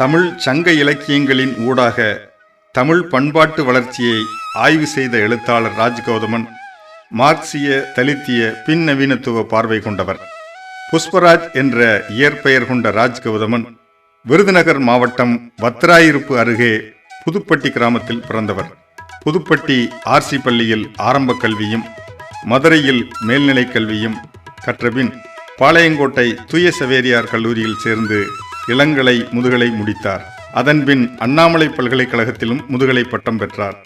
தமிழ் சங்க இலக்கியங்களின் ஊடாக தமிழ் பண்பாட்டு வளர்ச்சியை ஆய்வு செய்த எழுத்தாளர் ராஜ்கௌதமன் மார்க்சிய தலித்திய பின்னவீனத்துவ பார்வை கொண்டவர். புஷ்பராஜ் என்ற இயற்பெயர் கொண்ட ராஜ்கௌதமன் விருதுநகர் மாவட்டம் வத்ராயிருப்பு அருகே புதுப்பட்டி கிராமத்தில் பிறந்தவர். புதுப்பட்டி ஆர்சி பள்ளியில் ஆரம்ப கல்வியும் மதுரையில் மேல்நிலைக் கல்வியும் கற்றபின் பாளையங்கோட்டை தூய சவேரியார் கல்லூரியில் சேர்ந்து இளங்கலை முதுகலை முடித்தார். அதன்பின் அண்ணாமலை பல்கலைக்கழகத்திலும் முதுகலை பட்டம் பெற்றார்.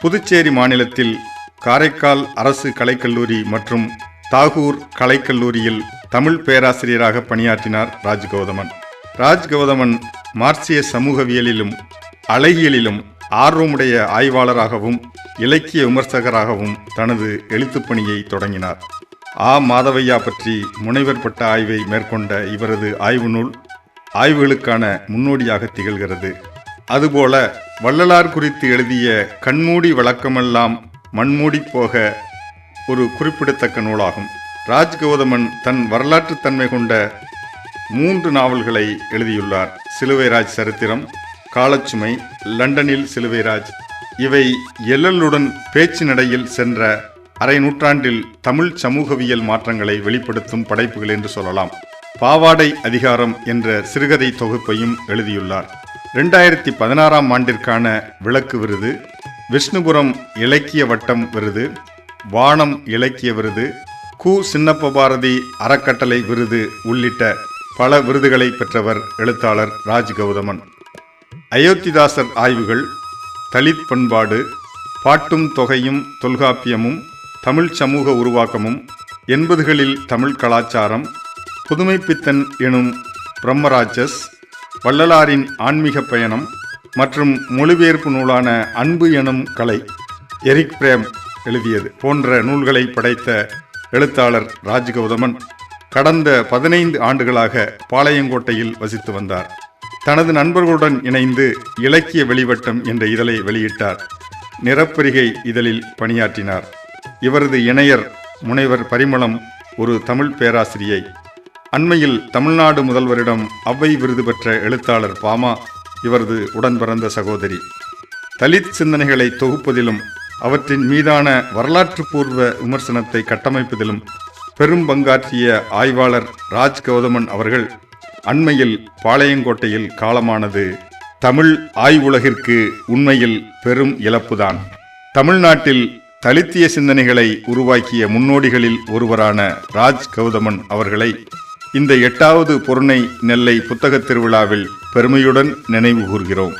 புதுச்சேரி மாநிலத்தில் காரைக்கால் அரசு கலைக்கல்லூரி மற்றும் தாகூர் கலைக்கல்லூரியில் தமிழ் பேராசிரியராக பணியாற்றினார் ராஜ்கௌதமன். ராஜ்கௌதமன் மார்க்சிய சமூகவியலிலும் அழகியலிலும் ஆர்வமுடைய ஆய்வாளராகவும் இலக்கிய விமர்சகராகவும் தனது எழுத்துப்பணியை தொடங்கினார். ஆ. மாதவையா பற்றி முனைவர் பட்ட ஆய்வை மேற்கொண்ட இவரது ஆய்வு நூல் ஆய்வுகளுக்கான முன்னோடியாக திகழ்கிறது. அதுபோல வள்ளலார் குறித்து எழுதிய கண்மூடி வழக்கமெல்லாம் மண்மூடி போக ஒரு குறிப்பிடத்தக்க நூலாகும். ராஜ்கௌதமன் தன் வரலாற்று தன்மை கொண்ட மூன்று நாவல்களை எழுதியுள்ளார். சிலுவைராஜ் சரித்திரம் காலச்சுமை லண்டனில் சிலுவைராஜ் இவை எல்லலுடன் பேச்சு நடையில் சென்ற அரை நூற்றாண்டில் தமிழ் சமூகவியல் மாற்றங்களை வெளிப்படுத்தும் படைப்புகள் என்று சொல்லலாம். பாவாடை அதிகாரம் என்ற சிறுகதை தொகுப்பையும் எழுதியுள்ளார். ரெண்டாயிரத்தி பதினாறாம் ஆண்டிற்கான விளக்கு விருது விஷ்ணுபுரம் இலக்கிய வட்டம் விருது வானம் இலக்கிய விருது கு. சின்னப்ப பாரதி அறக்கட்டளை விருது உள்ளிட்ட பல விருதுகளை பெற்றவர் எழுத்தாளர் ராஜ் கௌதமன் அயோத்திதாசர் ஆய்வுகள் தலித் பண்பாடு பாட்டும் தொகையும் தொல்காப்பியமும் தமிழ் சமூக உருவாக்கமும் எண்பதுகளில் தமிழ் கலாச்சாரம் புதுமைப்பித்தன் எனும் பிரம்மராஜஸ் வள்ளலாரின் ஆன்மீக பயணம் மற்றும் மொழிபெயர்ப்பு நூலான அன்பு எனும் கலை எரிக் பிரேம் எழுதியது போன்ற நூல்களை படைத்த எழுத்தாளர் ராஜ்கௌதமன் கடந்த பதினைந்து ஆண்டுகளாக பாளையங்கோட்டையில் வசித்து வந்தார். தனது நண்பர்களுடன் இணைந்து இலக்கிய வெளிவட்டம் என்ற இதழை வெளியிட்டார். நிறப்பரிகை இதழில் பணியாற்றினார். இவரது இணையர் முனைவர் பரிமளம் ஒரு தமிழ் பேராசிரியை. அண்மையில் தமிழ்நாடு முதல்வரிடம் அவ்வை விருது பெற்ற எழுத்தாளர் பாமா இவரது உடன் பிறந்த சகோதரி. தலித் சிந்தனைகளை தொகுப்பதிலும் அவற்றின் மீதான வரலாற்று பூர்வ விமர்சனத்தை கட்டமைப்பதிலும் பெரும் பங்காற்றிய ஆய்வாளர் ராஜ் கௌதமன் அவர்கள் அண்மையில் பாளையங்கோட்டையில் காலமானது தமிழ் ஆய்வுலகிற்கு உண்மையில் பெரும் இழப்புதான். தமிழ்நாட்டில் தலித்திய சிந்தனைகளை உருவாக்கிய முன்னோடிகளில் ஒருவரான ராஜ் கௌதமன் அவர்களை இந்த எட்டாவது பொருணை நெல்லை புத்தகத் திருவிழாவில் பெருமையுடன் நினைவு கூர்கிறோம்.